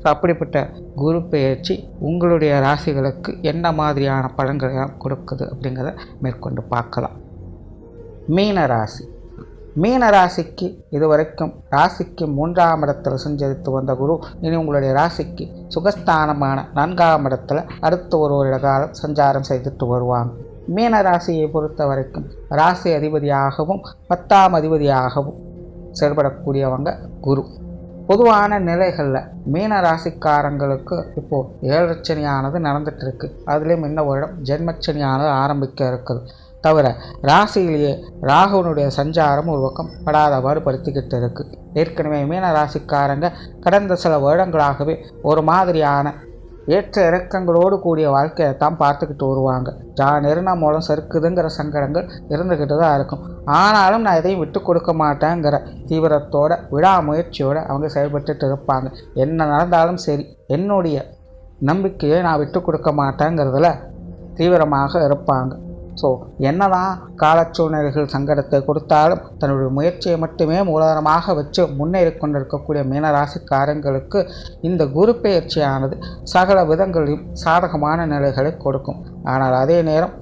So அப்படிப்பட்ட குரு பெயர்ச்சி உங்களுடைய ராசிகளுக்கு என்ன மாதிரியான பலன்களை கொடுக்குது அப்படிங்கிறத மேற்கொண்டு பார்க்கலாம். மீன ராசி. மீன ராசிக்கு இதுவரைக்கும் ராசிக்கு மூன்றாம் இடத்தில் சஞ்சரித்து வந்த குரு இனி உங்களுடைய ராசிக்கு சுகஸ்தானமான நான்காம் இடத்துல அடுத்து ஒரு வருட காலம் சஞ்சாரம் செய்துட்டு வருவாங்க. மீன ராசியை பொறுத்த வரைக்கும் ராசி அதிபதியாகவும் பத்தாம் அதிபதியாகவும் செயல்படக்கூடியவங்க குரு. பொதுவான நிலைகளில் மீன ராசிக்காரங்களுக்கு இப்போது ஏழச்சனியானது இருக்கு அதுலேயும் இன்னும் வருடம் ஜென்மச்சனியானது ஆரம்பிக்க இருக்குது. தவிர ராசியிலேயே ராகுவனுடைய சஞ்சாரம் ஒரு பக்கம் படாதவாறு படுத்திக்கிட்டு இருக்குது ஏற்கனவே மீன ராசிக்காரங்க கடந்த சில வருடங்களாகவே ஒரு மாதிரியான ஏற்ற இறக்கங்களோடு கூடிய வாழ்க்கையை தான் பார்த்துக்கிட்டு வருவாங்க. ஜா நெருணா மூலம் சறுக்குதுங்கிற சங்கடங்கள் இருந்துக்கிட்டு தான் இருக்கும். ஆனாலும் நான் எதையும் விட்டு கொடுக்க மாட்டேங்கிற தீவிரத்தோட விடாமுயற்சியோடு அவங்க செயல்பட்டுட்டு இருப்பாங்க. என்ன நடந்தாலும் சரி என்னுடைய நம்பிக்கையை நான் விட்டு கொடுக்க மாட்டேங்கிறதுல தீவிரமாக இருப்பாங்க. ஸோ என்னதான் காலச்சூழ்நிலைகள் சங்கடத்தை கொடுத்தாலும் தன்னுடைய முயற்சியை மட்டுமே மூலதனமாக வச்சு முன்னேறி கொண்டிருக்கக்கூடிய மீனராசிக்காரங்களுக்கு இந்த குரு பயிற்சியானது சகல விதங்களிலும் சாதகமான நிலைகளை கொடுக்கும். ஆனால் அதே நேரம்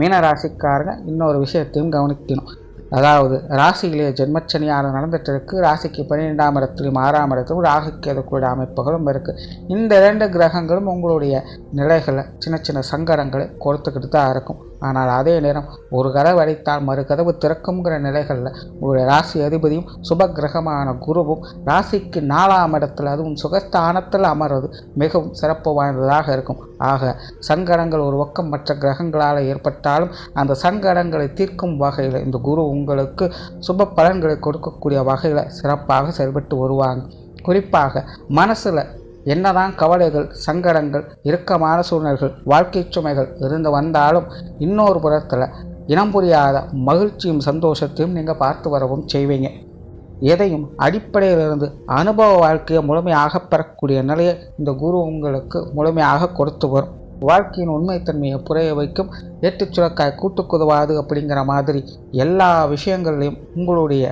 மீனராசிக்காரங்க இன்னொரு விஷயத்தையும் கவனிக்கணும். அதாவது ராசியிலேயே ஜென்மச்சனியாக நடந்துட்டு இருக்கு ராசிக்கு பன்னிரெண்டாம் இடத்துலையும் ஆறாம் இடத்துலையும் ராகுக்கு எதக்கூடிய அமைப்புகளும் இருக்குது இந்த இரண்டு கிரகங்களும் உங்களுடைய நிலைகளை சின்ன சின்ன சங்கடங்களை கொடுத்துக்கிட்டு தான் இருக்கும். ஆனால் அதே நேரம் ஒரு கதவு அடைத்தால் மறு கதவு திறக்குங்கிற நிலைகளில் உங்களுடைய ராசி அதிபதியும் சுப கிரகமான குருவும் ராசிக்கு நாலாம் இடத்தில் அதுவும் சுகஸ்தானத்தில் அமர்வது மிகவும் சிறப்பு வாய்ந்ததாக இருக்கும். ஆக சங்கடங்கள் ஒரு பக்கம் மற்ற கிரகங்களால் ஏற்பட்டாலும் அந்த சங்கடங்களை தீர்க்கும் வகையில் இந்த குரு உங்களுக்கு சுப பலன்களை கொடுக்கக்கூடிய வகையில் சிறப்பாக செயல்பட்டு வருவாங்க. குறிப்பாக மனசில் என்னதான் கவலைகள் சங்கடங்கள் இறுக்கமான சூழ்நிலைகள் வாழ்க்கை சுமைகள் இருந்து வந்தாலும் இன்னொரு புறத்தில் இனம் புரியாத மகிழ்ச்சியும் சந்தோஷத்தையும் நீங்கள் பார்த்து வரவும் செய்வீங்க. எதையும் அடிப்படையிலிருந்து அனுபவ வாழ்க்கையை முழுமையாக பெறக்கூடிய நிலையை இந்த குரு உங்களுக்கு முழுமையாக கொடுத்து வரும். வாழ்க்கையின் உண்மைத்தன்மையை புரிய வைக்கும் எட்டுச் சுரக்காய் கூட்டுக்குதுவாது அப்படிங்கிற மாதிரி எல்லா விஷயங்கள்லையும் உங்களுடைய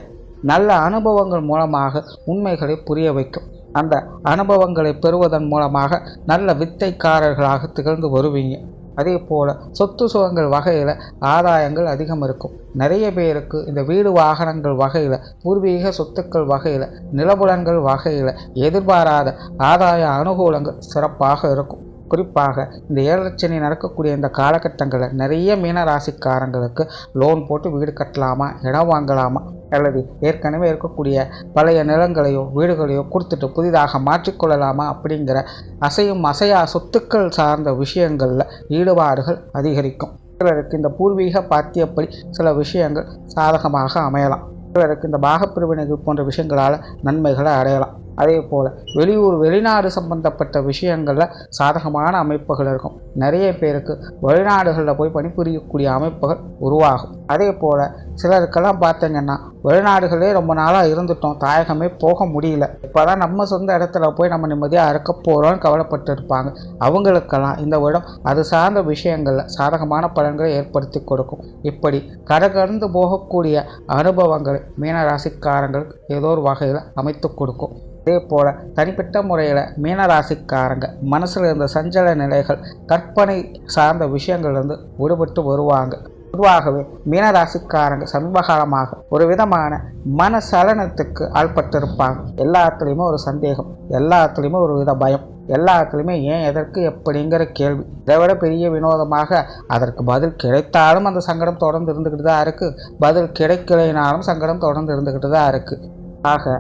நல்ல அனுபவங்கள் மூலமாக உண்மைகளை புரிய வைக்கும். அந்த அனுபவங்களை பெறுவதன் மூலமாக நல்ல வித்தைக்காரர்களாக திகழ்ந்து வருவீங்க. அதே போல் சொத்து சுகங்கள் வகையில் ஆதாயங்கள் அதிகம் இருக்கும். நிறைய பேருக்கு இந்த வீடு வாகனங்கள் வகையில் பூர்வீக சொத்துக்கள் வகையில் நிலபுலன்கள் வகையில் எதிர்பாராத ஆதாய அனுகூலங்கள் சிறப்பாக இருக்கும். குறிப்பாக இந்த ஏழரை நடக்கக்கூடிய இந்த காலகட்டங்களில் நிறைய மீனராசிக்காரங்களுக்கு லோன் போட்டு வீடு கட்டலாமா இடம் வாங்கலாமா அல்லது ஏற்கனவே இருக்கக்கூடிய பழைய நிலங்களையோ வீடுகளையோ கொடுத்துட்டு புதிதாக மாற்றிக்கொள்ளலாமா அப்படிங்கிற அசையும் அசையா சொத்துக்கள் சார்ந்த விஷயங்களில் ஈடுபாடுகள் அதிகரிக்கும். சிலருக்கு இந்த பூர்வீக பாத்தியப்படி சில விஷயங்கள் சாதகமாக அமையலாம். சிலருக்கு இந்த பாகப்பிரிவினைகள் போன்ற விஷயங்களால் நன்மைகளை அடையலாம். அதே போல் வெளியூர் வெளிநாடு சம்பந்தப்பட்ட விஷயங்களில் சாதகமான அமைப்புகள் இருக்கும். நிறைய பேருக்கு வெளிநாடுகளில் போய் பணிபுரியக்கூடிய அமைப்புகள் உருவாகும். அதே போல் சிலருக்கெல்லாம் பார்த்தீங்கன்னா வெளிநாடுகளே ரொம்ப நாளாக இருந்துட்டோம் தாயகமே போக முடியல. இப்போ தான் நம்ம சொந்த இடத்துல போய் நம்ம நிம்மதியாக இருக்க போகிறோம்னு கவலைப்பட்டு இருப்பாங்க அவங்களுக்கெல்லாம் இந்த இடம் அது சார்ந்த விஷயங்களில் சாதகமான பலன்களை ஏற்படுத்தி கொடுக்கும். இப்படி கடகடந்து போகக்கூடிய அனுபவங்களை மீனராசிக்காரங்களுக்கு ஏதோ ஒரு வகையில் அமைத்து கொடுக்கும். அதே போல் தனிப்பட்ட முறையில் மீனராசிக்காரங்க மனசில் இருந்த சஞ்சல நிலைகள் கற்பனை சார்ந்த விஷயங்கள்லேருந்து விடுபட்டு வருவாங்க. பொதுவாகவே மீனராசிக்காரங்க சமீபகாலமாக ஒரு விதமான மன சலனத்துக்கு ஆள்பட்டிருப்பாங்க. எல்லாத்துலேயுமே ஒரு சந்தேகம் எல்லாத்துலேயுமே ஒரு வித பயம் எல்லாத்துலேயுமே ஏன் எதற்கு எப்படிங்கிற கேள்வி. இதை விட பெரிய வினோதமாக அதற்கு பதில் கிடைத்தாலும் அந்த சங்கடம் தொடர்ந்து இருந்துக்கிட்டு தான் இருக்குது பதில் கிடைக்கலைனாலும் சங்கடம் தொடர்ந்து இருந்துக்கிட்டு தான் இருக்குது ஆக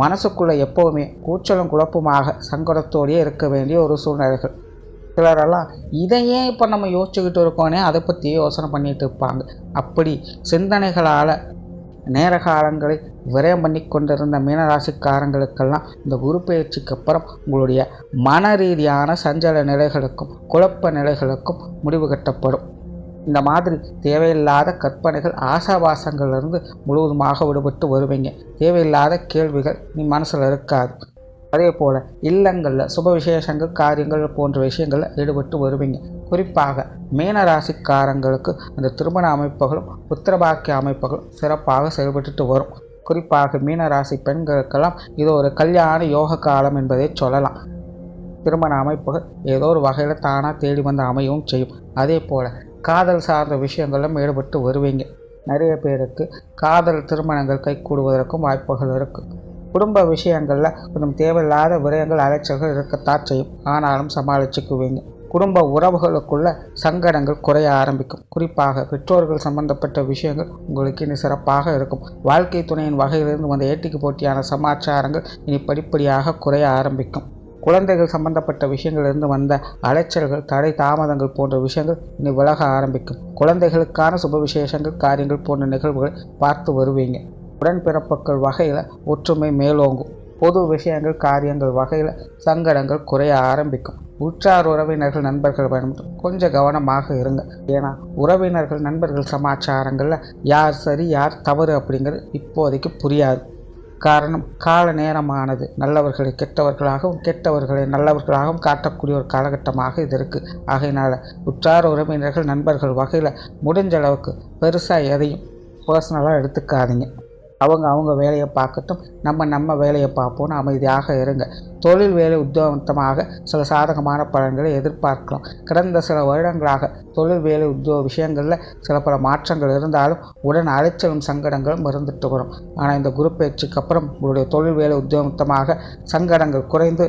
மனசுக்குள்ளே எப்போவுமே கூச்சலும் குழப்பமாக சங்கடத்தோடையே இருக்க வேண்டிய ஒரு சூழ்நிலைகள். சிலரெல்லாம் இதையே இப்போ நம்ம யோசிச்சுக்கிட்டு இருக்கோனே அதை பற்றி யோசனை பண்ணிகிட்டு இருப்பாங்க. அப்படி சிந்தனைகளால் நேர காலங்களை விரயம் பண்ணி கொண்டிருந்த மீனராசிக்காரங்களுக்கெல்லாம் இந்த குரு பயிற்சிக்கு அப்புறம் உங்களுடைய மன ரீதியான சஞ்சல நிலைகளுக்கும் குழப்ப நிலைகளுக்கும் முடிவு கட்டப்படும். இந்த மாதிரி தேவையில்லாத கற்பனைகள் ஆசாபாசங்கள்லேருந்து முழுவதுமாக விடுபட்டு வருவீங்க. தேவையில்லாத கேள்விகள் நீ மனசில் இருக்காது. அதே போல் இல்லங்களில் சுப விசேஷங்கள் காரியங்கள் போன்ற விஷயங்களில் ஈடுபட்டு வருவீங்க. குறிப்பாக மீனராசிக்காரங்களுக்கு இந்த திருமண அமைப்புகளும் உத்தரபாக்கிய அமைப்புகளும் சிறப்பாக செயல்பட்டு வரும். குறிப்பாக மீனராசி பெண்களுக்கெல்லாம் இது ஒரு கல்யாண யோக காலம் என்பதை சொல்லலாம். திருமண அமைப்புகள் ஏதோ ஒரு வகையில் தானாக தேடி வந்து அமையவும் செய்யும். அதே போல் காதல் சார்ந்த விஷயங்களும் ஈடுபட்டு வருவீங்க. நிறைய பேருக்கு காதல் திருமணங்கள் கைகூடுவதற்கும் வாய்ப்புகள் இருக்குது குடும்ப விஷயங்களில் கொஞ்சம் தேவையில்லாத விரயங்கள் அலைச்சல்கள் இருக்கத்தான் செய்யும். ஆனாலும் சமாளிச்சுக்குவீங்க. குடும்ப உறவுகளுக்குள்ள சங்கடங்கள் குறைய ஆரம்பிக்கும். குறிப்பாக பெற்றோர்கள் சம்பந்தப்பட்ட விஷயங்கள் உங்களுக்கு இனி சிறப்பாக இருக்கும். வாழ்க்கை துணையின் வகையிலிருந்து வந்த ஏட்டிக்கு போட்டியான சமாச்சாரங்கள் இனி படிப்படியாக குறைய ஆரம்பிக்கும். குழந்தைகள் சம்பந்தப்பட்ட விஷயங்களிலிருந்து வந்த அலைச்சல்கள் தடை தாமதங்கள் போன்ற விஷயங்கள் இனி விலக ஆரம்பிக்கும். குழந்தைகளுக்கான சுப விசேஷங்கள் காரியங்கள் போன்ற நிகழ்வுகள் பார்த்து வருவீங்க. உடன்பிறப்புகள் வகையில் ஒற்றுமை மேலோங்கும். பொது விஷயங்கள் காரியங்கள் வகையில் சங்கடங்கள் குறைய ஆரம்பிக்கும். உற்றார் உறவினர்கள் நண்பர்கள் வேணும் கொஞ்சம் கவனமாக இருங்க. ஏன்னா உறவினர்கள் நண்பர்கள் சமாச்சாரங்களில் யார் சரி யார் தவறு அப்படிங்கிறது இப்போதைக்கு புரியாது. காரணம் கால நேரமானது நல்லவர்களை கெட்டவர்களாகவும் கெட்டவர்களை நல்லவர்களாகவும் காட்டக்கூடிய ஒரு காலகட்டமாக இது இருக்குது ஆகையினால் உற்றார உறவினர்கள் நண்பர்கள் வகையில் முடிஞ்ச அளவுக்கு பெருசாக எதையும் பர்சனலாக எடுத்துக்காதீங்க. அவங்க அவங்க வேலையை பார்க்கட்டும். நம்ம நம்ம வேலையை பார்ப்போம்னு அமைதியாக இருங்க. தொழில் வேலை உத்தியோகத்தமாக சில சாதகமான பலன்களை எதிர்பார்க்கலாம். கடந்த சில வருடங்களாக தொழில் வேலை உத்தியோக விஷயங்களில் சில பல மாற்றங்கள் இருந்தாலும் உடன் அலைச்சலும் சங்கடங்களும் இருந்துட்டு வரும். ஆனால் இந்த குரு பயிற்சிக்கு அப்புறம் உங்களுடைய தொழில் வேலை உத்தியோகத்தமாக சங்கடங்கள் குறைந்து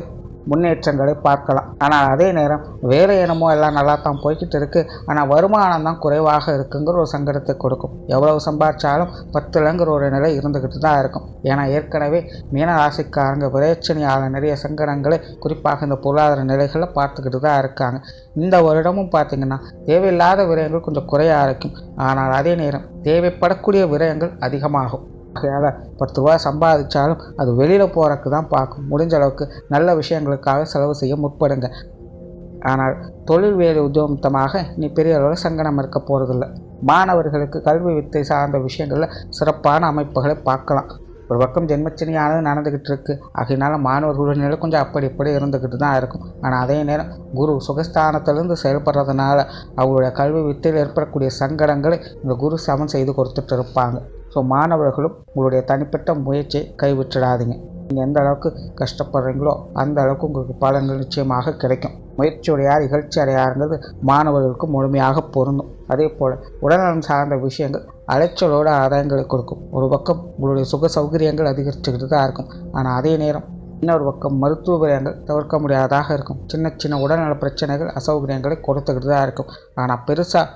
முன்னேற்றங்களை பார்க்கலாம். ஆனால் அதே நேரம் வேறு என்னமோ எல்லாம் நல்லா தான் போய்கிட்டு இருக்குது ஆனால் வருமானம் தான் குறைவாக இருக்குங்கிற ஒரு சங்கடத்தை கொடுக்கும். எவ்வளவு சம்பாதிச்சாலும் பத்துலங்கிற ஒரு நிலை இருந்துக்கிட்டு தான் இருக்கும். ஏன்னா ஏற்கனவே மீன ராசிக்காரங்க விரைச்சனியால் நிறைய சங்கடங்களை குறிப்பாக இந்த பொருளாதார நிலைகளை பார்த்துக்கிட்டு தான் இருக்காங்க. இந்த வருடமும் பார்த்திங்கன்னா தேவையில்லாத விரயங்கள் கொஞ்சம் குறைய ஆரம்பிக்கும். ஆனால் அதே நேரம் தேவைப்படக்கூடிய விரயங்கள் அதிகமாகும். ஆகையால் பத்து ரூபா சம்பாதிச்சாலும் அது வெளியில் போகிறக்கு தான் பார்க்கும். முடிஞ்ச அளவுக்கு நல்ல விஷயங்களுக்காக செலவு செய்ய முற்படுங்க. ஆனால் தொழில் வேலை உத்தியோகமாக நீ பெரிய அளவில் சங்கடம் இருக்க போகிறதில்லை மாணவர்களுக்கு கல்வி வித்தை சார்ந்த விஷயங்களில் சிறப்பான அமைப்புகளை பார்க்கலாம். ஒரு பக்கம் ஜென்மச்சனியானது நடந்துக்கிட்டு இருக்கு. ஆகையினால மாணவர்களுடைய நிலை கொஞ்சம் அப்படி இப்படி இருந்துக்கிட்டு தான் இருக்கும். ஆனால் அதே நேரம் குரு சுகஸ்தானத்திலிருந்து செயல்படுறதுனால அவங்களுடைய கல்வி வித்தையில் ஏற்படக்கூடிய சங்கடங்களை இந்த குரு சமன் செய்து கொடுத்துட்டு இருப்பாங்க. ஸோ மாணவர்களும் உங்களுடைய தனிப்பட்ட முயற்சியை கைவிட்டுடாதீங்க. நீங்கள் எந்த அளவுக்கு கஷ்டப்படுறீங்களோ அந்த அளவுக்கு உங்களுக்கு பலன்கள் நிச்சயமாக கிடைக்கும். முயற்சியுடையார் இகழ்ச்சி அடையாருங்கிறது மாணவர்களுக்கு முழுமையாக பொருந்தும். அதே போல் உடல்நலம் சார்ந்த விஷயங்கள் அலைச்சலோட ஆதாயங்களை கொடுக்கும். ஒரு பக்கம் உங்களுடைய சுக சௌகரியங்கள் அதிகரிச்சுக்கிட்டு தான் இருக்கும். ஆனால் அதே நேரம் இன்னொரு பக்கம் மருத்துவ விரயங்கள் தவிர்க்க முடியாததாக இருக்கும். சின்ன சின்ன உடல்நல பிரச்சனைகள் அசௌகரியங்களை கொடுத்துக்கிட்டு தான் இருக்கும். ஆனால் பெருசாக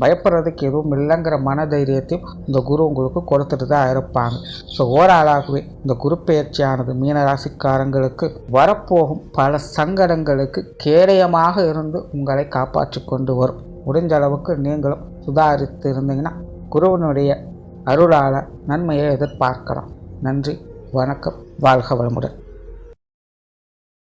பயப்படுறதுக்கு எதுவும் இல்லைங்கிற மனதைரியத்தையும் இந்த குரு உங்களுக்கு கொடுத்துட்டு தான் இருப்பாங்க. ஸோ ஓராளாகவே இந்த குரு பயிற்சியானது மீனராசிக்காரங்களுக்கு வரப்போகும் பல சங்கடங்களுக்கு கேடயமாக இருந்து உங்களை காப்பாற்றி கொண்டு வரும். முடிஞ்ச அளவுக்கு நீங்களும் சுதாரித்து இருந்தீங்கன்னா குருவனுடைய அருளால் நன்மையை எதிர்பார்க்கலாம். நன்றி வணக்கம் வாழ்க வளமுடன்.